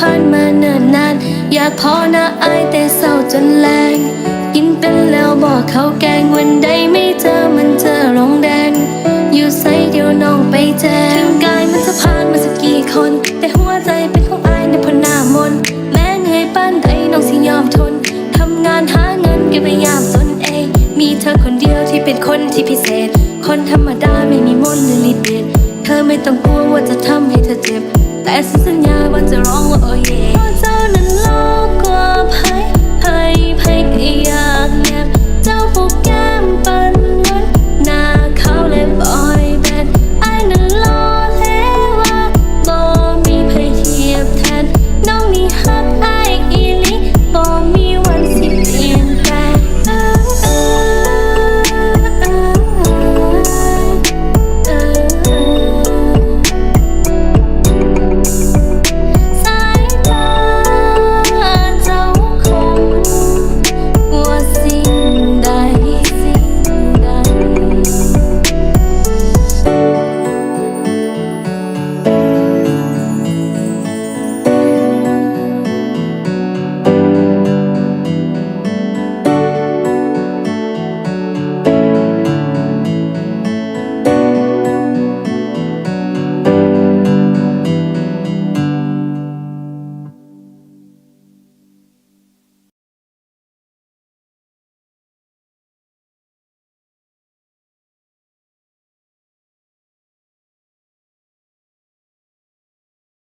ผ่านมาเนิ่นนาน อยากพอนะอายแต่เศร้าจนแรงกินเป็นแล้วบอกเขาแกงวันใดไม่เจอมันเจอลงแดง อยู่ไซเดียวน้องไปแจ้งถึงกายมันจะผ่านมาสักกี่คน แต่หัวใจเป็นของอายในพนามนแม้เหนื่อยปานใดน้องสิยอมทนทำงานหาเงินเก็บไว้ยามตนเอง มีเธอคนเดียวที่เป็นคนที่พิเศษ คนธรรมดาไม่มีมนต์หรือฤทธิ์เดชเธอไม่ต้องกลัวว่าจะทำให้เธอเจ็บ แต่ฉันสัญญาว่าจะร้องว่าโอ้เย่